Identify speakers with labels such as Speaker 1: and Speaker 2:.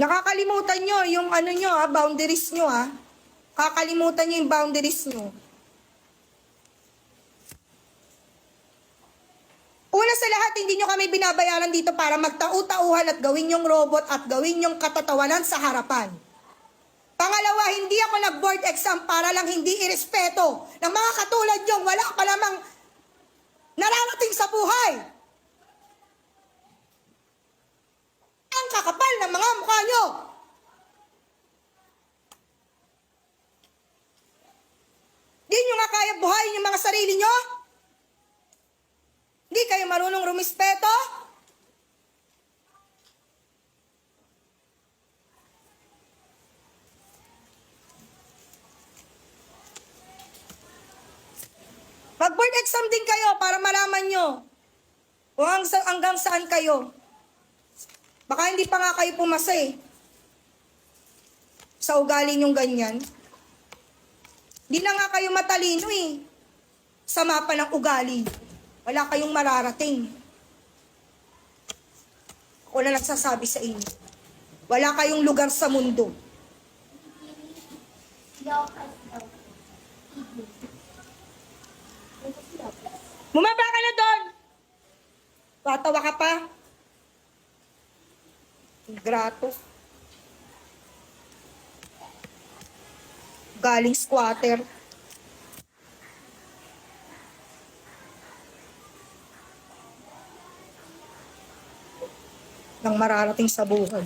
Speaker 1: Nakakalimutan nyo yung ano nyo ha, boundaries nyo ha. Kakalimutan nyo yung boundaries nyo. Una sa lahat, hindi nyo kami binabayaran dito para magtau-tauhan at gawin yung robot at gawin yung katatawanan sa harapan. Pangalawa, hindi ako nag-board exam para lang hindi irespeto ng mga katulad yung wala pa lamang nararating sa buhay. Ang kakapal ng mga mukha nyo. Di nyo nga kaya buhayin yung mga sarili nyo? Di kayo marunong rumispeto? Mag-board exam din kayo para malaman nyo kung hanggang, saan kayo. Baka hindi pa nga kayo pumasa eh. Sa ugali nyong ganyan. Di na nga kayo matalino eh. Sa mapa ng ugali. Wala kayong mararating. Ako na nagsasabi sa inyo. Wala kayong lugar sa mundo. Bumaba ka na doon! Tatawa ka pa? Grato. Galing squatter. Nang mararating sa buhay.